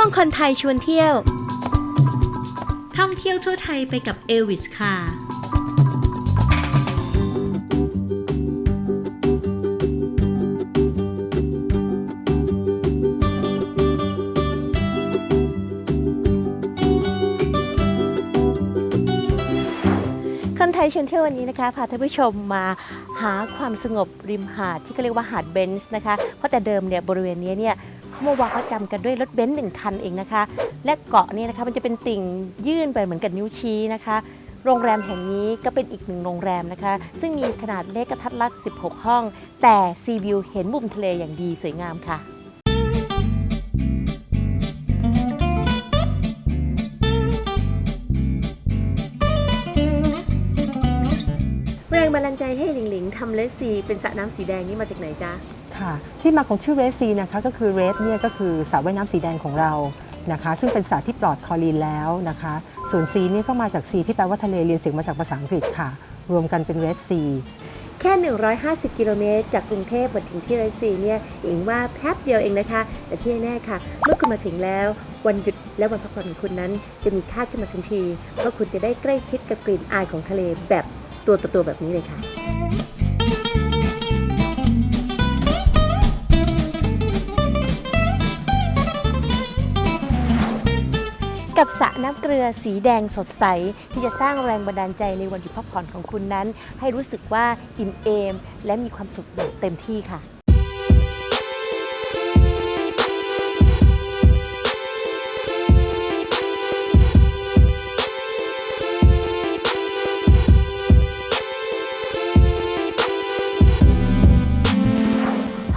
ช่วงคนไทยชวนเที่ยว ท่องเที่ยวทั่วไทยไปกับเอลวิสค่ะ คนไทยชวนเที่ยววันนี้นะคะพาท่านผู้ชมมาหาความสงบริมหาดที่เขาเรียกว่าหาดเบนซ์นะคะ เพราะแต่เดิมเนี่ยบริเวณนี้เนี่ย เขามาวางประจำกันด้วยรถเบนซ์หนึ่งคันเองนะคะ และเกาะนี่นะคะมันจะเป็นติ่งยื่นไปเหมือนกับนิ้วชี้นะคะ โรงแรมแห่งนี้ก็เป็นอีกหนึ่งโรงแรมนะคะ ซึ่งมีขนาดเล็กกระทัดรัด 16 ห้อง แต่ซีวิวเห็นมุมทะเลอย่างดีสวยงามค่ะแรงบันดาลใจให้หลิงหลิงทำเลสซีเป็นสระน้ำสีแดงนี่มาจากไหนจ๊ะ ค่ะ ที่มาของชื่อเรสซีนะคะก็คือเรสเนี่ยก็คือสระว่ายน้ำสีแดงของเรานะคะ ซึ่งเป็นสระที่ปลอดคลอรีนแล้วนะคะ ส่วนซีนี่ก็มาจากซีที่แปลว่าทะเลเรียนเสียงมาจากภาษาอังกฤษค่ะ รวมกันเป็นเรสซี แค่ 150 กิโลเมตร จากกรุงเทพมาถึงที่ไรซีเนี่ยเองว่าแป๊บเดียวเองนะคะ แต่ที่แน่ๆค่ะ เมื่อคุณมาถึงแล้ว วันหยุดและวันพักผ่อนของคุณนั้น จะมีค่าขึ้นมาทันที เพราะคุณจะได้ใกล้ชิดกับกลิ่นอายของทะเลแบบตัวต่อตัวแบบนี้เลยค่ะ กับสระน้ำเกลือสีแดงสดใส ที่จะสร้างแรงบันดาลใจในวันหยุดพักผ่อนของคุณนั้น ให้รู้สึกว่าอิ่มเอม และมีความสุขอย่างเต็มที่ค่ะ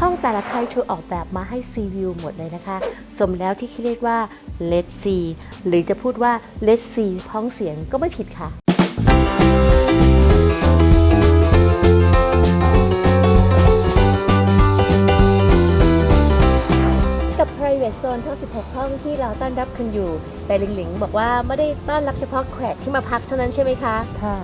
ห้องแต่ละไทยถูกออกแบบมาให้ซีวิวหมดเลยนะคะ สมแล้วที่เรียกว่า Let See หรือจะพูดว่า Let See พ้องเสียงก็ไม่ผิดค่ะกับ private zone ทั้ง 16 ห้องที่เราต้อนรับคุณอยู่ แต่หลิงหลิงบอกว่าไม่ได้ต้อนรับเฉพาะแขกที่มาพักเท่านั้นใช่ไหมคะ ค่ะ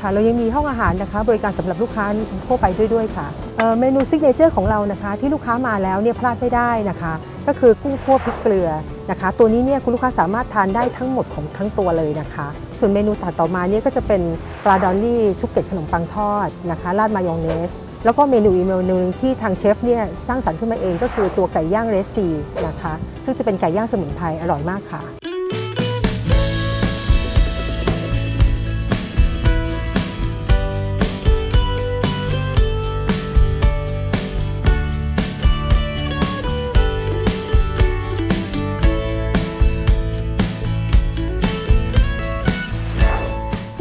ค่ะ เรายังมีห้องอาหารนะคะ บริการสำหรับลูกค้าทั่วไปด้วยด้วยค่ะเอ่อเมนูซิกเนเจอร์ของเรานะคะ ที่ลูกค้ามาแล้วเนี่ยพลาดไม่ได้นะคะ ก็คือกุ้งคั่วพริกเกลือนะคะ ตัวนี้เนี่ยคุณลูกค้าสามารถทานได้ทั้งหมดของทั้งตัวเลยนะคะ ส่วนเมนูต่อต่อมาเนี่ยก็จะเป็นปลาดอลลี่ชุบเกล็ดขนมปังทอดนะคะราดมายองเนส แล้วก็เมนูอีกเมนูหนึงที่ทางเชฟเนี่ยสร้างสรรค์ขึ้นมาเองก็คือตัวไก่ย่างเรสซีนะคะ ซึ่งจะเป็นไก่ย่างสมุนไพรอร่อยมากค่ะ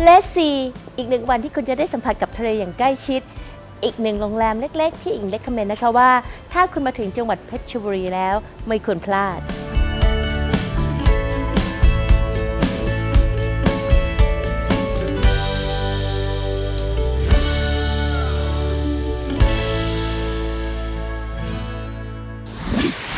เลสซีอีกหนึ่งวันที่คุณจะได้สัมผัสกับทะเลอย่างใกล้ชิด อีกหนึ่งโรงแรมเล็ก ๆ ที่อิงเล็กคอมเมนต์นะคะว่า ถ้าคุณมาถึงจังหวัดเพชรบุรีแล้ว ไม่ควรพลาด